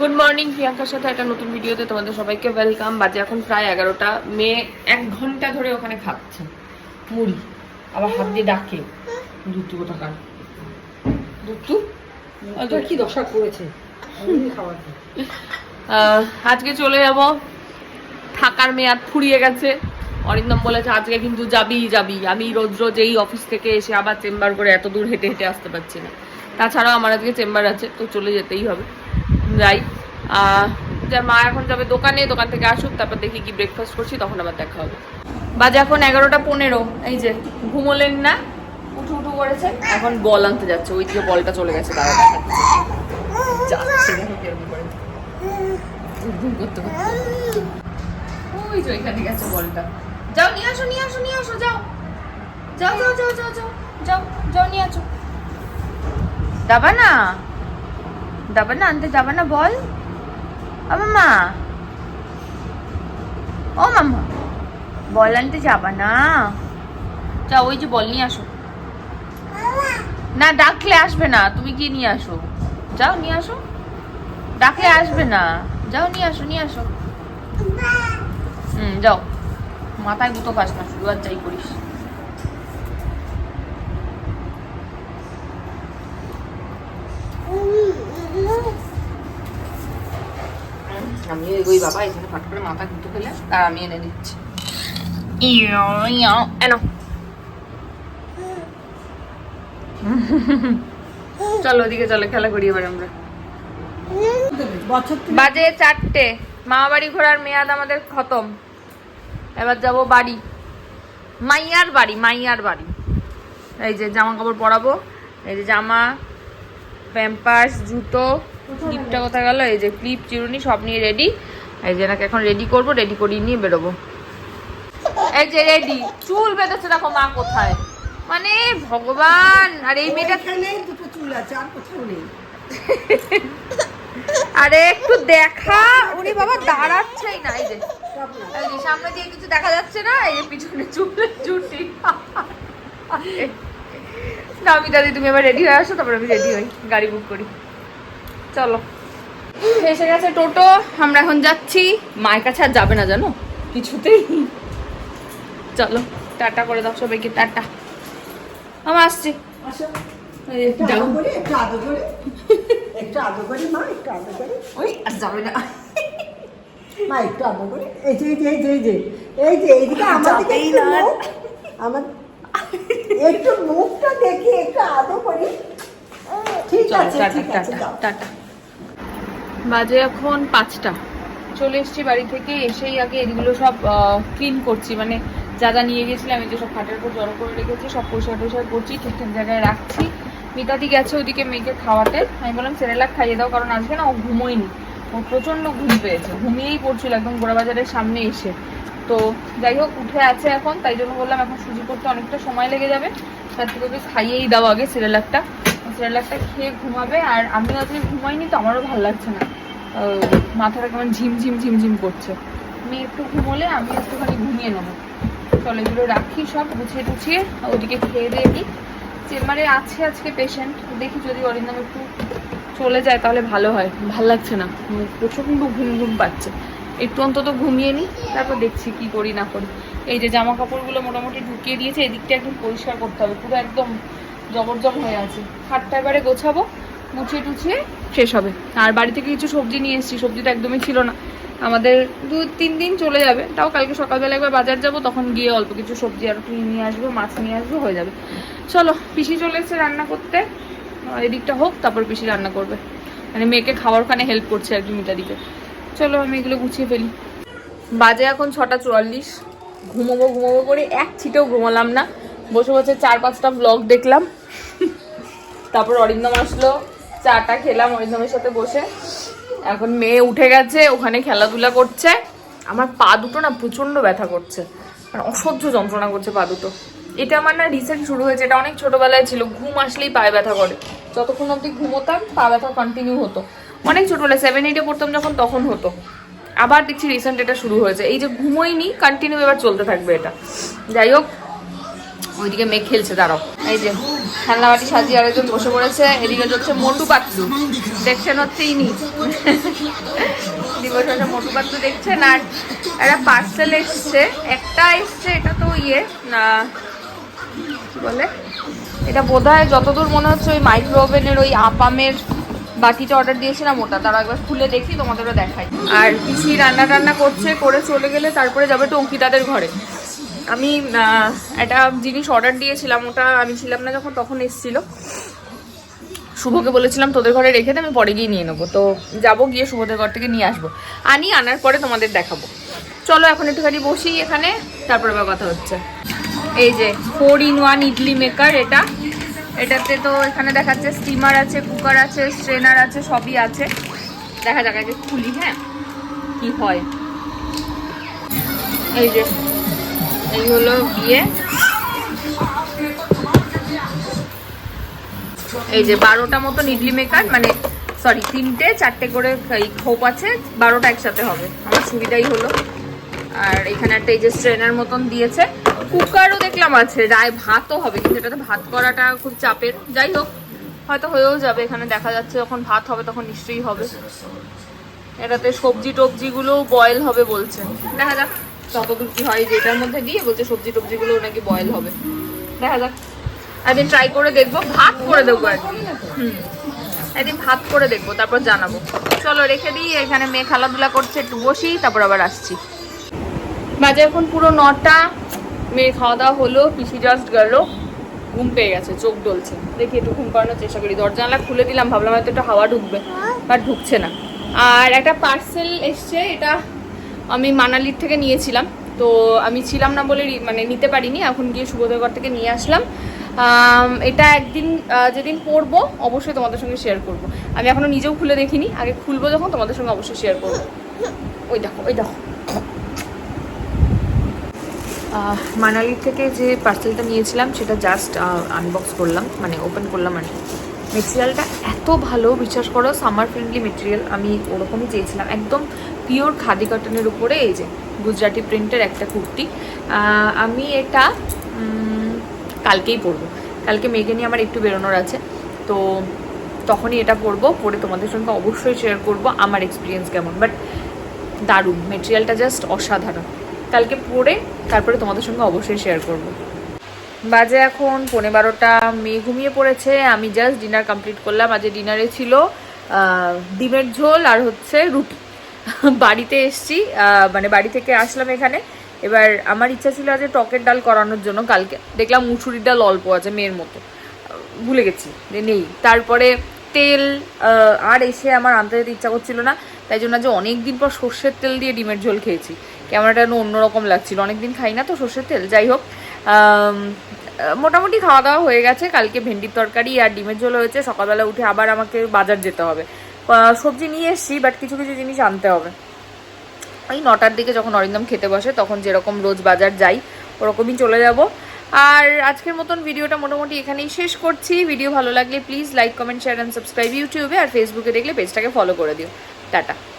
Good morning প্রিয়াঙ্কার সাথে একটা নতুন ভিডিওতে তোমাদের সবাইকে ওয়েলকাম বাজে এখন প্রায় এগারোটা। মেয়ে এক ঘণ্টা ধরে ওখানে খাচ্ছে। মুড়ি। আবার হাত দিয়ে ডাকে। দুটু কোথাকার দুটু ওটা কি দশা করেছে? আজকে চলে যাব। থাকার মেয়াদ ফুরিয়ে গেছে। অরিন্দম বলেছে, আজকে কিন্তু যাবি যাবি। আমি রোজ রোজ এই অফিস থেকে এসে আবার চেম্বার করে এত দূর হেঁটে হেঁটে আসতে পারছি না। তাছাড়াও আমার আজকে চেম্বার আছে, তো চলে যেতেই হবে। যাই। আহ, যা মা এখন যাবে দোকানে দোকান থেকে আসুক তারপর দেখি কি ব্রেকফাস্ট করছি তখন আবার দেখা হবে। বাজে এখন এগারোটা পনেরো এই যে ঘুমোলেন না উঠু উঠু করেছে এখন বল আনতে যাচ্ছে ওই দিকে বলটা চলে গেছে দাঁড়া যাচ্ছে বলটা। যাও নিয়ে আসো নিয়ে আসো নিয়ে আসো যাও। যাও যাও যাও যাও যাও যাও নিয়ে আসো। না? যাবা না, আনতে যাবা না, বল। ও মামা। ও মামা, বল আনতে যাবা না। যাও ওই যে বল, নিয়ে আসো। না, ডাকলে আসবে না, তুমি কি নিয়ে আসো। যাও, নিয়ে আসো। ডাকলে আসবে না। যাও, নিয়ে আসো নিয়ে আসো। হুম, যাও। মাথায় দুটো পাস না শুধু আর যাই করিস। চলো ওদিকে, চলো খেলা করি এবার আমরা। বাজে চারটে। মামা বাড়ি ঘোরার মেয়াদ আমাদের খতম। এবার যাব বাড়ি। মাইয়ার বাড়ি মাইয়ার বাড়ি। এই যে জামা কাপড় পরাবো, এই যে জামা, প্যাম্পার্স, জুতো ক্লিপটা কোথায় গেল? এই যে ক্লিপ চিরুনি সব নিয়ে রেডি এই যে এনাকে এখন রেডি করব রেডি করিয়ে নিয়ে বেরোবো। এই যে রেডি চুল বেঁধেছে দেখো মা কোথায়। মানে ভগবান আর এই মেয়েটা দুটো চুল আছে আর কোথাও নেই। আরে একটু দেখা। উনি বাবা দাঁড়াচ্ছেই না এই যে। এই যে সামনে দিয়ে কিছু দেখা যাচ্ছে না এই যে পিছনে চুলে চুটি না আমি দাদি তুমি এবার রেডি হয়ে আসো তারপর আমি রেডি হই। গাড়ি বুক করি। চলো। এসে গেছে টোটো আমরা এখন যাচ্ছি। মায়ের কাছে আর যাবে না জানো? কিছুতেই। চলো টাটা করে দাও সবাইকে টাটা। আমার আসছি। একটু মুখটা দেখি একটু করি। ঠিক আছে টাটা। বাজে এখন পাঁচটা। চলে এসেছি বাড়ি থেকে, এসেই আগে এগুলো সব ক্লিন করছি। মানে যা যা নিয়ে গেছিলাম, এই যে সব খাটের উপর জড়ো করে রেখেছি, সব পরিষ্কার টরিষ্কার করছি, ঠিকঠাক জায়গায় রাখছি। মিতাদি গেছে ওদিকে মেয়েকে খাওয়াতে। আমি বললাম সেরেলাক খাইয়ে দাও, কারণ আজকে না ও ঘুমোয়নি। ও প্রচণ্ড ঘুম পেয়েছে, ঘুমিয়েই পড়ছিল একদম গোড়াবাজারের সামনে এসে। তো যাই হোক, উঠে আছে এখন, তাই জন্য বললাম, এখন সুজি করতে অনেকটা সময় লেগে যাবে। তার থেকে খাইয়েই দাও আগে সিরিয়ালাকটা সিরিয়ালাকটা খেয়ে ঘুমাবে আর আমি আজকে ঘুমাইনি তো আমারও ভালো লাগছে না। মাথাটা কেমন ঝিমঝিম ঝিমঝিম করছে। আমি একটু ঘুমোলে আমি একটুখানি ঘুমিয়ে নেব। চলো এগুলো রাখি সব, গুছিয়ে টুছিয়ে, ওদিকে খেয়ে দিয়ে দিই। চেম্বারে আছে আজকে পেশেন্ট দেখি যদি অরিন্দম একটু চলে যায় তাহলে ভালো হয়। ভালো লাগছে না প্রচণ্ড ঘুম ঘুম পাচ্ছে। একটু অন্তত ঘুমিয়ে নিই তারপর দেখছি কি করি না করি। এই যে জামা কাপড়গুলো মোটামুটি ঢুকিয়ে দিয়েছে, এদিকটা একদম পরিষ্কার করতে হবে। পুরো একদম জবরজম হয়ে আছে। খাটটা এবারে গোছাবো গুছিয়ে টুছিয়ে শেষ হবে। আর বাড়ি থেকে কিছু সবজি নিয়ে এসেছি সবজিটা একদমই ছিল না। আমাদের দু, তিন দিন চলে যাবে, তাও কালকে সকালবেলা একবার বাজার যাব, তখন গিয়ে অল্প কিছু সবজি আর একটু নিয়ে আসব, মাছ নিয়ে আসব, হয়ে যাবে। চলো, পিসি চলে এসেছে রান্না করতে। এদিকটা হোক, তারপর পিসি রান্না করবে। মানে মেয়েকে খাওয়ার খানে হেল্প করছে আর কি মিতাদিকে। চলো, আমি এগুলো গুছিয়ে ফেলি। বাজে এখন ছটা চুয়াল্লিশ। ঘুমোবো ঘুমোবো করে এক ছিটেও ঘুমালাম না। বসে বসে চার পাঁচটা ব্লগ দেখলাম। তারপর অরিন্দম আসলো, চাটা খেলাম অরিন্দমের সাথে বসে। এখন মেয়ে উঠে গেছে, ওখানে খেলাধুলা করছে। আমার পা দুটো না প্রচণ্ড ব্যথা করছে মানে অসহ্য যন্ত্রণা করছে পা দুটো। এটা আমার না রিসেন্ট শুরু হয়েছে, এটা অনেক ছোটবেলায় ছিল, ঘুম আসলেই পায়ে ব্যথা করে। যতক্ষণ অবধি ঘুমোতাম, পা ব্যথা কন্টিনিউ হতো। অনেক ছোটবেলায় সেভেন এইটে পড়তাম যখন, তখন হতো। আবার দেখছি রিসেন্ট এটা শুরু হয়েছে। এই যে ঘুমোইনি কন্টিনিউ এবার চলতে থাকবে এটা। যাই হোক ওইদিকে মেঘ খেলছে, দাঁড়াও। এই যে খেলনা বাটি সাজিয়ে আরেকজন বসে পড়েছে, এদিকে হচ্ছে মোটু পাতলু। দেখছেন হচ্ছে ইনি দিবস মোটু পাতলু দেখছেন, আর একটা পার্সেল এসছে। একটা এসছে, এটা তো ইয়ে না, কি বলে? এটা বোধ হয় যতদূর মনে হচ্ছে ওই মাইক্রো ওভেনের ওই আপামের বাটিটা অর্ডার দিয়েছিলাম ওটা। তারা একবার খুলে দেখি, তোমাদেরও দেখাই। আর পিসি রান্না টান্না করছে, করে চলে গেলে তারপরে যাবে একটু অঙ্কিতাদের ঘরে। আমি একটা জিনিস অর্ডার দিয়েছিলাম, ওটা আমি ছিলাম না যখন, তখন এসেছিল। শুভকে বলেছিলাম, তোদের ঘরে রেখে দে, আমি পরে গিয়ে নিয়ে নেব। তো যাব গিয়ে শুভদের ঘর থেকে নিয়ে আসব। আনি, আনার পরে তোমাদের দেখাবো। চলো, এখন একটুখানি বসি এখানে, তারপরে আবার কথা হচ্ছে। এই যে four in one idli maker এটা। এটাতে তো এখানে দেখাচ্ছে স্টিমার আছে কুকার আছে স্ট্রেনার আছে, সবই আছে। দেখা যাক, আগে খুলি হ্যাঁ? কি হয়। এই যে এই হলো বিয়ে এই যে বারোটা মতন ইডলি মেকার মানে সরি তিনটে, চারটে করে এই খোপ আছে, বারোটা একসাথে হবে। আমার সুবিধাই হলো। আর এখানে একটা এই যে স্ট্রেনার মতন দিয়েছে। কুকারও দেখলাম আছে, রায় ভাতও হবে, কিন্তু এটাতে ভাত করাটা খুব চাপের। যাই হোক, হয়তো হয়েও যাবে, এখানে দেখা যাচ্ছে যখন ভাত হবে তখন নিশ্চয়ই হবে। এটাতে সবজি টবজিগুলো বয়েল হবে বলছে। দেখা যাক। যতদূর কি হয়? যেটার মধ্যে দিয়ে বলছে সবজি টবজিগুলো নাকি বয়েল হবে। দেখা যাক। একদিন ট্রাই করে দেখব, ভাত করে দেবো একদিন হুম। একদিন ভাত করে দেখব, তারপর জানাব। চলো, রেখে দিই, এখানে মেয়ে খেলাধুলা করছে, একটু বসি, তারপর আবার আসছি। বাজে এখন পুরো নটা মেয়ে খাওয়া দাওয়া হলো, পিসি জাস্ট গেল, ঘুম পেয়ে গেছে, চোখ ডলছে। দেখি একটু ঘুম পাড়ানোর চেষ্টা করি। দরজা জানলা খুলে দিলাম, ভাবলাম হয়তো একটু হাওয়া ঢুকবে বাট ঢুকছে না। আর একটা পার্সেল এসছে, এটা আমি মানালির থেকে নিয়েছিলাম। তো আমি ছিলাম না বলে মানে নিতে পারিনি। এখন গিয়ে সুবোধনগর থেকে নিয়ে আসলাম। এটা একদিন যেদিন পরবো অবশ্যই তোমাদের সঙ্গে শেয়ার করব। আমি এখনও নিজেও খুলে দেখিনি। আগে খুলবো যখন তোমাদের সঙ্গে অবশ্যই শেয়ার করব। ওই দেখো ওই দেখো। আহ, মানালির থেকে যে পার্সেলটা নিয়েছিলাম সেটা জাস্ট আনবক্স করলাম। মানে ওপেন করলাম আর মেটেরিয়ালটা এত ভালো বিশ্বাস করো সামার ফ্রেন্ডলি মেটেরিয়াল আমি ওরকমই চেয়েছিলাম। একদম পিওর খাদি কটনের উপরে এই যে গুজরাটি প্রিন্টের একটা কুর্তি। আমি এটা কালকেই পরবো। কালকে মেঘে নিয়ে আমার একটু বেরোনোর আছে। তো তখনই এটা পরবো, পরে তোমাদের সঙ্গে অবশ্যই শেয়ার করব আমার এক্সপিরিয়েন্স কেমন। বাট দারুণ মেটেরিয়ালটা জাস্ট অসাধারণ। কালকে পরে তারপরে তোমাদের সঙ্গে অবশ্যই শেয়ার করব। বাজে এখন পনেরো বারোটা, মেয়ে ঘুমিয়ে পড়েছে। আমি জাস্ট ডিনার কমপ্লিট করলাম। আজ ডিনারে ছিল ডিমের ঝোল আর হচ্ছে রুটি। বাড়িতে এসছি মানে বাড়ি থেকে আসলাম এখানে। এবার আমার ইচ্ছা ছিল আজ টকের ডাল করানোর জন্য, কালকে দেখলাম মুসুরির ডাল অল্প আছে মেয়ের মতো। ভুলে গেছি যে নেই। তারপরে তেল আর এসে আমার আনতে যেতে ইচ্ছা করছিল না, তাই জন্য যে অনেক দিন পর সর্ষের তেল দিয়ে ডিমের ঝোল খেয়েছি। যেন অন্যরকম লাগছিল। অনেক দিন খাই না তো সর্ষের তেল, যাই হোক। মোটামুটি খাওয়া দাওয়া হয়ে গেছে। কালকে ভেন্ডির তরকারি আর ডিমের ঝোল হয়েছে। সকালবেলা উঠে আবার আমাকে বাজার যেতে হবে। সবজি নিয়ে এসছি বাট কিছু কিছু জিনিস আনতে হবে। ওই নটার দিকে যখন অরিন্দম খেতে বসে, তখন যেরকম রোজ বাজার যাই, ওরকমই চলে যাব। আর আজকের মতন ভিডিওটা মোটামুটি এখানেই শেষ করছি। ভিডিও ভালো লাগলে please like comment share and subscribe ইউটিউবে, আর ফেসবুকে দেখলে পেজটাকে ফলো করে দিও। টাটা।